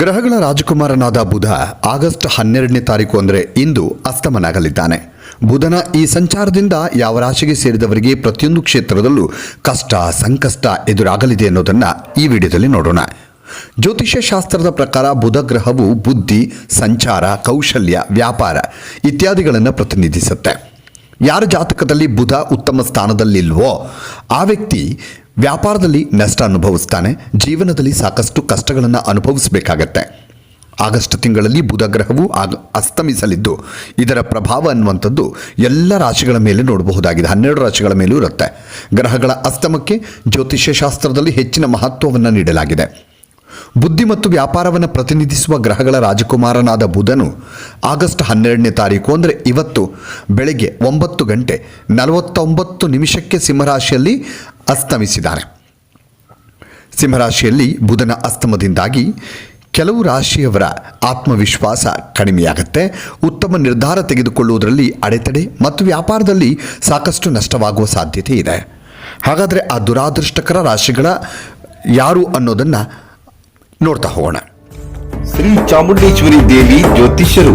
ಗ್ರಹಗಳ ರಾಜಕುಮಾರನಾದ ಬುಧ ಆಗಸ್ಟ್ ಹನ್ನೆರಡನೇ ತಾರೀಕು ಅಂದರೆ ಇಂದು ಅಸ್ತಮನಾಗಲಿದ್ದಾನೆ. ಬುಧನ ಈ ಸಂಚಾರದಿಂದ ಯಾವ ರಾಶಿಗೆ ಸೇರಿದವರಿಗೆ ಪ್ರತಿಯೊಂದು ಕ್ಷೇತ್ರದಲ್ಲೂ ಕಷ್ಟ, ಸಂಕಷ್ಟ ಎದುರಾಗಲಿದೆ ಅನ್ನೋದನ್ನು ಈ ವಿಡಿಯೋದಲ್ಲಿ ನೋಡೋಣ. ಜ್ಯೋತಿಷ್ಯ ಶಾಸ್ತ್ರದ ಪ್ರಕಾರ ಬುಧ ಗ್ರಹವು ಬುದ್ಧಿ, ಸಂಚಾರ, ಕೌಶಲ್ಯ, ವ್ಯಾಪಾರ ಇತ್ಯಾದಿಗಳನ್ನು ಪ್ರತಿನಿಧಿಸುತ್ತೆ. ಯಾರ ಜಾತಕದಲ್ಲಿ ಬುಧ ಉತ್ತಮ ಸ್ಥಾನದಲ್ಲಿಲ್ವೋ ಆ ವ್ಯಕ್ತಿ ವ್ಯಾಪಾರದಲ್ಲಿ ನಷ್ಟ ಅನುಭವಿಸ್ತಾನೆ, ಜೀವನದಲ್ಲಿ ಸಾಕಷ್ಟು ಕಷ್ಟಗಳನ್ನು ಅನುಭವಿಸಬೇಕಾಗತ್ತೆ. ಆಗಸ್ಟ್ ತಿಂಗಳಲ್ಲಿ ಬುಧ ಗ್ರಹವು ಅಸ್ತಮಿಸಲಿದ್ದು, ಇದರ ಪ್ರಭಾವ ಅನ್ನುವಂಥದ್ದು ಎಲ್ಲ ರಾಶಿಗಳ ಮೇಲೆ ನೋಡಬಹುದಾಗಿದೆ. ಹನ್ನೆರಡು ರಾಶಿಗಳ ಮೇಲೂ ಇರುತ್ತೆ. ಗ್ರಹಗಳ ಅಸ್ತಮಕ್ಕೆ ಜ್ಯೋತಿಷ್ಯ ಶಾಸ್ತ್ರದಲ್ಲಿ ಹೆಚ್ಚಿನ ಮಹತ್ವವನ್ನು ನೀಡಲಾಗಿದೆ. ಬುದ್ಧಿ ಮತ್ತು ವ್ಯಾಪಾರವನ್ನು ಪ್ರತಿನಿಧಿಸುವ ಗ್ರಹಗಳ ರಾಜಕುಮಾರನಾದ ಬುಧನು ಆಗಸ್ಟ್ ಹನ್ನೆರಡನೇ ತಾರೀಕು, ಅಂದರೆ ಇವತ್ತು ಬೆಳಗ್ಗೆ ಒಂಬತ್ತು ಗಂಟೆ ನಲವತ್ತೊಂಬತ್ತು ನಿಮಿಷಕ್ಕೆ ಸಿಂಹರಾಶಿಯಲ್ಲಿ ಅಸ್ತಮಿಸಿದ್ದಾನೆ ಸಿಂಹರಾಶಿಯಲ್ಲಿ ಬುಧನ ಅಸ್ತಮದಿಂದಾಗಿ ಕೆಲವು ರಾಶಿಯವರ ಆತ್ಮವಿಶ್ವಾಸ ಕಡಿಮೆಯಾಗುತ್ತೆ. ಉತ್ತಮ ನಿರ್ಧಾರ ತೆಗೆದುಕೊಳ್ಳುವುದರಲ್ಲಿ ಅಡೆತಡೆ ಮತ್ತು ವ್ಯಾಪಾರದಲ್ಲಿ ಸಾಕಷ್ಟು ನಷ್ಟವಾಗುವ ಸಾಧ್ಯತೆ ಇದೆ. ಹಾಗಾದರೆ ಆ ದುರಾದೃಷ್ಟಕರ ರಾಶಿಗಳ ಯಾರು ಅನ್ನೋದನ್ನು ನೋಡ್ತಾ ಹೋಗೋಣ. ಶ್ರೀ ಚಾಮುಂಡೇಶ್ವರಿ ದೇವಿ ಜ್ಯೋತಿಷ್ಯರು.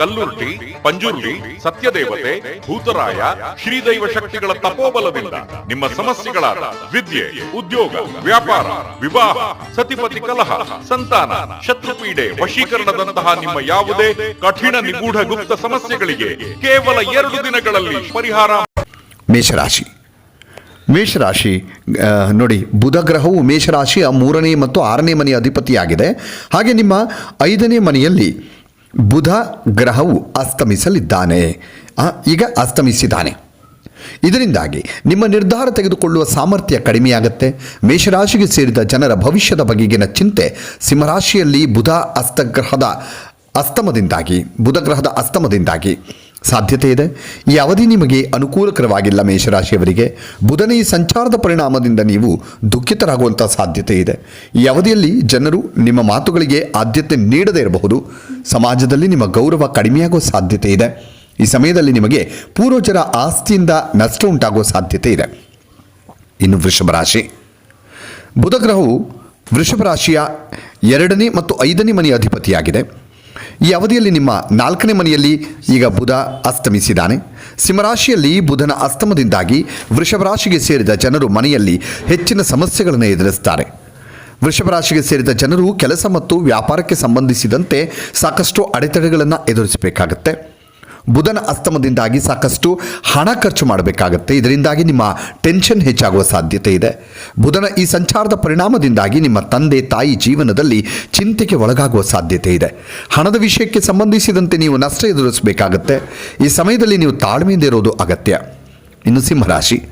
ಕಲ್ಲುರ್ಟಿ ಪಂಜುರ್ಲಿ ಸತ್ಯದೇವತೆ, ಭೂತರಾಯ, ಶ್ರೀದೈವ ಶಕ್ತಿಗಳ ತಪೋಬಲದಿಂದ ನಿಮ್ಮ ಸಮಸ್ಯೆಗಳಾದ ವಿದ್ಯೆ, ಉದ್ಯೋಗ, ವ್ಯಾಪಾರ, ವಿವಾಹ, ಸತಿಪತಿ ಕಲಹ, ಸಂತಾನ, ಶತ್ರುಪೀಡೆ ವಶೀಕರಣದಂತಹ ನಿಮ್ಮ ಯಾವುದೇ ಕಠಿಣ ನಿಗೂಢ ಗುಪ್ತ ಸಮಸ್ಯೆಗಳಿಗೆ ಕೇವಲ ಎರಡು ದಿನಗಳಲ್ಲಿ ಪರಿಹಾರ ಮೇಷರಾಶಿ. ಮೇಷರಾಶಿ ನೋಡಿ ಬುಧ ಗ್ರಹವು ಮೇಷರಾಶಿಯ ಮೂರನೇ ಮತ್ತು ಆರನೇ ಮನೆಯ ಅಧಿಪತಿಯಾಗಿದೆ. ಹಾಗೆ ನಿಮ್ಮ ಐದನೇ ಮನೆಯಲ್ಲಿ ಬುಧ ಗ್ರಹವು ಅಸ್ತಮಿಸಲಿದ್ದಾನೆ. ಈಗ ಅಸ್ತಮಿಸಿದ್ದಾನೆ. ಇದರಿಂದಾಗಿ ನಿಮ್ಮ ನಿರ್ಧಾರ ತೆಗೆದುಕೊಳ್ಳುವ ಸಾಮರ್ಥ್ಯ ಕಡಿಮೆಯಾಗುತ್ತೆ. ಮೇಷರಾಶಿಗೆ ಸೇರಿದ ಜನರ ಭವಿಷ್ಯದ ಬಗೆಗಿನ ಚಿಂತೆ ಸಿಂಹರಾಶಿಯಲ್ಲಿ ಬುಧ ಅಸ್ತಗ್ರಹದ ಅಸ್ತಮದಿಂದಾಗಿ ಬುಧಗ್ರಹದ ಅಸ್ತಮದಿಂದಾಗಿ. ಸಾಧ್ಯತೆ ಇದೆ ಈ ಅವಧಿ ನಿಮಗೆ ಅನುಕೂಲಕರವಾಗಿಲ್ಲ ಮೇಷರಾಶಿಯವರಿಗೆ. ಬುಧನ ಈ ಸಂಚಾರದ ಪರಿಣಾಮದಿಂದ ನೀವು ದುಃಖಿತರಾಗುವಂಥ ಸಾಧ್ಯತೆ ಇದೆ ಈ ಅವಧಿಯಲ್ಲಿ ಜನರು ನಿಮ್ಮ ಮಾತುಗಳಿಗೆ ಆದ್ಯತೆ ನೀಡದೇ ಇರಬಹುದು. ಸಮಾಜದಲ್ಲಿ ನಿಮ್ಮ ಗೌರವ ಕಡಿಮೆಯಾಗುವ ಸಾಧ್ಯತೆ ಇದೆ ಈ ಸಮಯದಲ್ಲಿ ನಿಮಗೆ ಪೂರ್ವಜರ ಆಸ್ತಿಯಿಂದ ನಷ್ಟ ಉಂಟಾಗುವ ಸಾಧ್ಯತೆ ಇದೆ ಇನ್ನು ವೃಷಭ ರಾಶಿ. ಬುಧಗ್ರಹವು ವೃಷಭ ರಾಶಿಯ ಎರಡನೇ ಮತ್ತು ಐದನೇ ಮನೆಯ ಅಧಿಪತಿಯಾಗಿದೆ. ಈ ಅವಧಿಯಲ್ಲಿ ನಿಮ್ಮ ನಾಲ್ಕನೇ ಮನೆಯಲ್ಲಿ ಈಗ ಬುಧ ಅಸ್ತಮಿಸಿದ್ದಾನೆ. ಸಿಂಹರಾಶಿಯಲ್ಲಿ ಬುಧನ ಅಸ್ತಮದಿಂದಾಗಿ ವೃಷಭ ರಾಶಿಗೆ ಸೇರಿದ ಜನರು ಮನೆಯಲ್ಲಿ ಹೆಚ್ಚಿನ ಸಮಸ್ಯೆಗಳನ್ನು ಎದುರಿಸ್ತಾರೆ. ವೃಷಭ ರಾಶಿಗೆ ಸೇರಿದ ಜನರು ಕೆಲಸ ಮತ್ತು ವ್ಯಾಪಾರಕ್ಕೆ ಸಂಬಂಧಿಸಿದಂತೆ ಸಾಕಷ್ಟು ಅಡೆತಡೆಗಳನ್ನು ಎದುರಿಸಬೇಕಾಗತ್ತೆ. ಬುಧನ ಅಸ್ತಮದಿಂದಾಗಿ ಸಾಕಷ್ಟು ಹಣ ಖರ್ಚು ಮಾಡಬೇಕಾಗತ್ತೆ. ಇದರಿಂದಾಗಿ ನಿಮ್ಮ ಟೆನ್ಷನ್ ಹೆಚ್ಚಾಗುವ ಸಾಧ್ಯತೆ ಇದೆ. ಬುಧನ ಈ ಸಂಚಾರದ ಪರಿಣಾಮದಿಂದಾಗಿ ನಿಮ್ಮ ತಂದೆ, ತಾಯಿ ಜೀವನದಲ್ಲಿ ಚಿಂತೆಗೆ ಒಳಗಾಗುವ ಸಾಧ್ಯತೆ ಇದೆ. ಹಣದ ವಿಷಯಕ್ಕೆ ಸಂಬಂಧಿಸಿದಂತೆ ನೀವು ನಷ್ಟ ಎದುರಿಸಬೇಕಾಗತ್ತೆ. ಈ ಸಮಯದಲ್ಲಿ ನೀವು ತಾಳ್ಮೆಯಿಂದ ಇರೋದು ಅಗತ್ಯ. ಇನ್ನು ಸಿಂಹರಾಶಿ.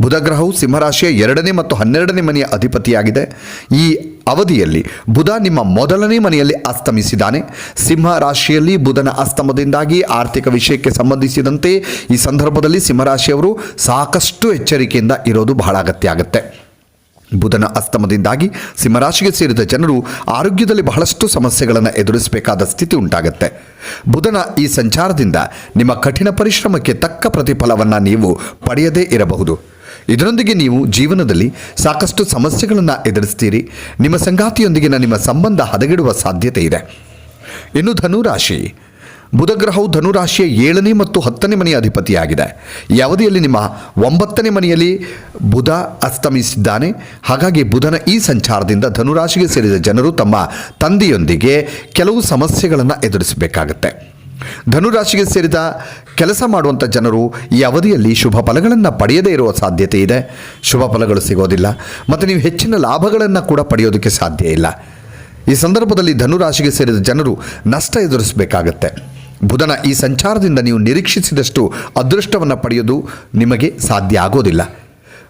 ಬುಧ ಗ್ರಹವು ಸಿಂಹರಾಶಿಯ ಎರಡನೇ ಮತ್ತು ಹನ್ನೆರಡನೇ ಮನೆಯ ಅಧಿಪತಿಯಾಗಿದೆ. ಈ ಅವಧಿಯಲ್ಲಿ ಬುಧ ನಿಮ್ಮ ಮೊದಲನೇ ಮನೆಯಲ್ಲಿ ಅಸ್ತಮಿಸಿದ್ದಾನೆ. ಸಿಂಹ ರಾಶಿಯಲ್ಲಿ ಬುಧನ ಅಸ್ತಮದಿಂದಾಗಿ ಆರ್ಥಿಕ ವಿಷಯಕ್ಕೆ ಸಂಬಂಧಿಸಿದಂತೆ ಈ ಸಂದರ್ಭದಲ್ಲಿ ಸಿಂಹರಾಶಿಯವರು ಸಾಕಷ್ಟು ಎಚ್ಚರಿಕೆಯಿಂದ ಇರೋದು ಬಹಳ ಅಗತ್ಯ ಆಗುತ್ತೆ. ಬುಧನ ಅಸ್ತಮದಿಂದಾಗಿ ಸಿಂಹರಾಶಿಗೆ ಸೇರಿದ ಜನರು ಆರೋಗ್ಯದಲ್ಲಿ ಬಹಳಷ್ಟು ಸಮಸ್ಯೆಗಳನ್ನು ಎದುರಿಸಬೇಕಾದ ಸ್ಥಿತಿ ಉಂಟಾಗುತ್ತೆ. ಬುಧನ ಈ ಸಂಚಾರದಿಂದ ನಿಮ್ಮ ಕಠಿಣ ಪರಿಶ್ರಮಕ್ಕೆ ತಕ್ಕ ಪ್ರತಿಫಲವನ್ನು ನೀವು ಪಡೆಯದೇ ಇರಬಹುದು. ಇದರೊಂದಿಗೆ ನೀವು ಜೀವನದಲ್ಲಿ ಸಾಕಷ್ಟು ಸಮಸ್ಯೆಗಳನ್ನು ಎದುರಿಸ್ತೀರಿ. ನಿಮ್ಮ ಸಂಗಾತಿಯೊಂದಿಗಿನ ನಿಮ್ಮ ಸಂಬಂಧ ಹದಗೆಡುವ ಸಾಧ್ಯತೆ ಇದೆ. ಇನ್ನು ಧನುರಾಶಿ. ಬುಧಗ್ರಹವು ಧನುರಾಶಿಯ ಏಳನೇ ಮತ್ತು ಹತ್ತನೇ ಮನೆಯ ಅಧಿಪತಿಯಾಗಿದೆ. ಈ ಅವಧಿಯಲ್ಲಿ ನಿಮ್ಮ ಒಂಬತ್ತನೇ ಮನೆಯಲ್ಲಿ ಬುಧ ಅಸ್ತಮಿಸಿದ್ದಾನೆ. ಹಾಗಾಗಿ ಬುಧನ ಈ ಸಂಚಾರದಿಂದ ಧನುರಾಶಿಗೆ ಸೇರಿದ ಜನರು ತಮ್ಮ ತಂದೆಯೊಂದಿಗೆ ಕೆಲವು ಸಮಸ್ಯೆಗಳನ್ನು ಎದುರಿಸಬೇಕಾಗತ್ತೆ. ಧನುರಾಶಿಗೆ ಸೇರಿದ ಕೆಲಸ ಮಾಡುವಂಥ ಜನರು ಈ ಅವಧಿಯಲ್ಲಿ ಶುಭ ಫಲಗಳನ್ನು ಪಡೆಯದೇ ಇರುವ ಸಾಧ್ಯತೆ ಇದೆ. ಶುಭ ಫಲಗಳು ಸಿಗೋದಿಲ್ಲ. ಮತ್ತು ನೀವು ಹೆಚ್ಚಿನ ಲಾಭಗಳನ್ನು ಕೂಡ ಪಡೆಯೋದಕ್ಕೆ ಸಾಧ್ಯ ಇಲ್ಲ. ಈ ಸಂದರ್ಭದಲ್ಲಿ ಧನುರಾಶಿಗೆ ಸೇರಿದ ಜನರು ನಷ್ಟ ಎದುರಿಸಬೇಕಾಗತ್ತೆ. ಬುಧನ ಈ ಸಂಚಾರದಿಂದ ನೀವು ನಿರೀಕ್ಷಿಸಿದಷ್ಟು ಅದೃಷ್ಟವನ್ನು ಪಡೆಯೋದು ನಿಮಗೆ ಸಾಧ್ಯ ಆಗೋದಿಲ್ಲ.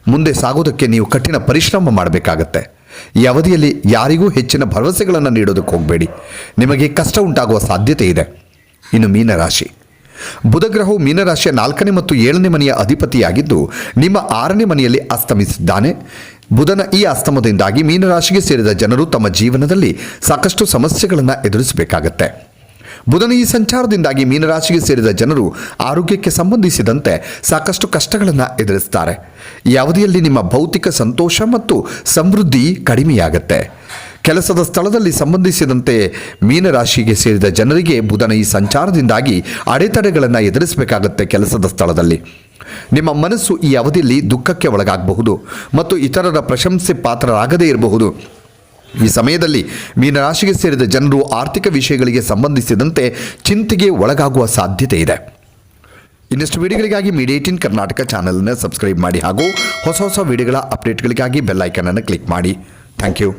ಮುಂದೆ ಸಾಗೋದಕ್ಕೆ ನೀವು ಕಠಿಣ ಪರಿಶ್ರಮ ಮಾಡಬೇಕಾಗತ್ತೆ. ಈ ಅವಧಿಯಲ್ಲಿ ಯಾರಿಗೂ ಹೆಚ್ಚಿನ ಭರವಸೆಗಳನ್ನು ನೀಡೋದಕ್ಕೆ ಹೋಗಬೇಡಿ. ನಿಮಗೆ ಕಷ್ಟ ಉಂಟಾಗುವ ಸಾಧ್ಯತೆ ಇದೆ. ಇನ್ನು ಮೀನರಾಶಿ. ಬುಧಗ್ರಹವು ಮೀನರಾಶಿಯ ನಾಲ್ಕನೇ ಮತ್ತು ಏಳನೇ ಮನೆಯ ಅಧಿಪತಿಯಾಗಿದ್ದು, ನಿಮ್ಮ ಆರನೇ ಮನೆಯಲ್ಲಿ ಅಸ್ತಮಿಸಿದ್ದಾನೆ. ಬುಧನ ಈ ಅಸ್ತಮದಿಂದಾಗಿ ಮೀನರಾಶಿಗೆ ಸೇರಿದ ಜನರು ತಮ್ಮ ಜೀವನದಲ್ಲಿ ಸಾಕಷ್ಟು ಸಮಸ್ಯೆಗಳನ್ನು ಎದುರಿಸಬೇಕಾಗತ್ತೆ. ಬುಧನ ಈ ಸಂಚಾರದಿಂದಾಗಿ ಮೀನರಾಶಿಗೆ ಸೇರಿದ ಜನರು ಆರೋಗ್ಯಕ್ಕೆ ಸಂಬಂಧಿಸಿದಂತೆ ಸಾಕಷ್ಟು ಕಷ್ಟಗಳನ್ನು ಎದುರಿಸ್ತಾರೆ. ಈ ಅವಧಿಯಲ್ಲಿ ನಿಮ್ಮ ಭೌತಿಕ ಸಂತೋಷ ಮತ್ತು ಸಮೃದ್ಧಿ ಕಡಿಮೆಯಾಗತ್ತೆ. ಕೆಲಸದ ಸ್ಥಳದಲ್ಲಿ ಸಂಬಂಧಿಸಿದಂತೆ ಮೀನರಾಶಿಗೆ ಸೇರಿದ ಜನರಿಗೆ ಬುಧನ ಈ ಸಂಚಾರದಿಂದಾಗಿ ಅಡೆತಡೆಗಳನ್ನು ಎದುರಿಸಬೇಕಾಗುತ್ತೆ ಕೆಲಸದ ಸ್ಥಳದಲ್ಲಿ. ನಿಮ್ಮ ಮನಸ್ಸು ಈ ಅವಧಿಯಲ್ಲಿ ದುಃಖಕ್ಕೆ ಒಳಗಾಗಬಹುದು ಮತ್ತು ಇತರರ ಪ್ರಶಂಸೆ ಪಾತ್ರರಾಗದೇ ಇರಬಹುದು. ಈ ಸಮಯದಲ್ಲಿ ಮೀನರಾಶಿಗೆ ಸೇರಿದ ಜನರು ಆರ್ಥಿಕ ವಿಷಯಗಳಿಗೆ ಸಂಬಂಧಿಸಿದಂತೆ ಚಿಂತೆಗೆ ಒಳಗಾಗುವ ಸಾಧ್ಯತೆ ಇದೆ. ಇನ್ನಷ್ಟು ವಿಡಿಯೋಗಳಿಗಾಗಿ ಮೀಡಿಯೇಟಿನ್ ಕರ್ನಾಟಕ ಚಾನಲನ್ನು ಸಬ್ಸ್ಕ್ರೈಬ್ ಮಾಡಿ ಹಾಗೂ ಹೊಸ ಹೊಸ ವಿಡಿಯೋಗಳ ಅಪ್ಡೇಟ್ಗಳಿಗಾಗಿ ಬೆಲ್ಲೈಕನನ್ನು ಕ್ಲಿಕ್ ಮಾಡಿ. Thank you